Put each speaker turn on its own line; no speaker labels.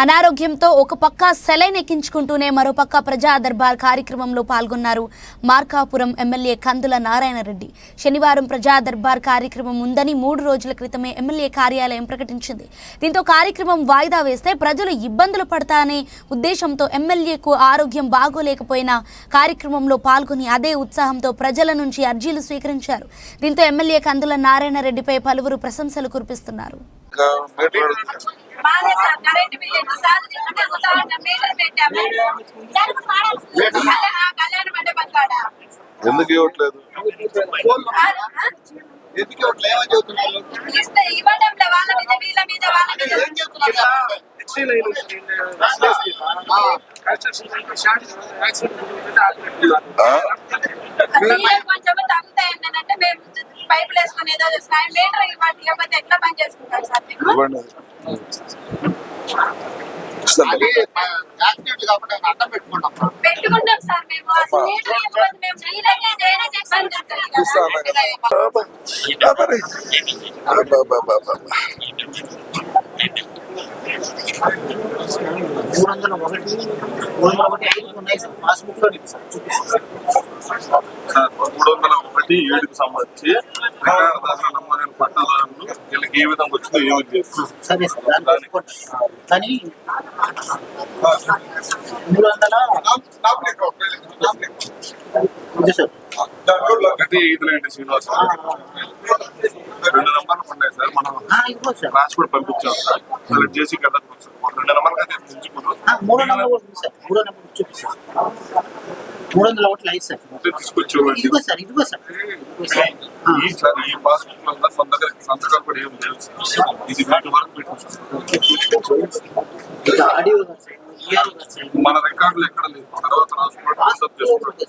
అనారోగ్యంతో ఒక పక్క సెలైన్ ఎక్కించుకుంటూనే మరోపక్క ప్రజా దర్బార్ కార్యక్రమంలో పాల్గొన్నారు మార్కాపురం ఎమ్మెల్యే కందుల నారాయణరెడ్డి. శనివారం ప్రజా దర్బార్ కార్యక్రమం ఉందని మూడు రోజుల క్రితమే ఎమ్మెల్యే కార్యాలయం ప్రకటించింది. దీంతో కార్యక్రమం వాయిదా వేస్తే ప్రజలు ఇబ్బందులు పడతానే ఉద్దేశంతో ఎమ్మెల్యేకు ఆరోగ్యం బాగోలేకపోయినా కార్యక్రమంలో పాల్గొని అదే ఉత్సాహంతో ప్రజల నుంచి అర్జీలు స్వీకరించారు. దీంతో ఎమ్మెల్యే కందుల నారాయణరెడ్డిపై పలువురు ప్రశంసలు కురిపిస్తున్నారు.
ఎందుకు ఇవ్వట్లేదు?
ఇస్తే ఇవ్వడంలో వాళ్ళ మీద వీళ్ళ మీద వాళ్ళ మీద
ఏం చెప్తున్నారు చెప్పండి.
ఆ?
నీళ్ళు కొంచెం తగ్గుతాయండి అంటే మేము పైపులు వేసుకుని ఏదో చేస్తున్నాం మీటర్ ఇవ్వండి ఇవ్వకపోతే ఎట్లా పని చేసుకుంటాం సార్
బాబా.
మూడు వందల ఒకటి మూడు వందల ఒకటి ఐదు ఉన్నాయి సార్ పాస్బుక్లో
మూడు వందల ఒకటి ఏడుకు సంబంధించి రికార్డు దాఖలు నమోదైన పట్టాదారులు ఏ విధంగా వచ్చిందో ఏమి చేస్తారు
సరే సార్ దాన్ని పెట్టుకుంటాను కానీ మూడు వందల ఉంది సార్.
ఒకటి ఐదు రెండు శ్రీనివాస. రెండు నెంబర్లు ఉన్నాయి సార్. మనం
ఆ, ఇదిగో సార్.
రాసి కూడా పంపించాం సార్. సెలెక్ట్ చేసి కదా రెండు నెంబర్లు అయితే ఉంచుకున్నాం.
ఆ, మూడో నెంబర్ కూడా ఉంది సార్. మూడో నెంబర్ చూపిస్తాను మూడు వందల ఒకటి సార్.
తీసుకొచ్చి
ఇదిగో సార్ ఇదిగో సార్ ఇదిగో సార్. ఆ,
ఈ ఈ పాస్బుక్ వల్ల మన దగ్గర సంతకాలు కూడా ఏం లేవు. సార్. ఇది వీటి వరకు పెట్టాం సార్
ఇది ఆడియో కాదు సార్ ఇయర్ కాదు సార్
మన రికార్డులు ఎక్కడ లేదు తర్వాత రాసుకుంటే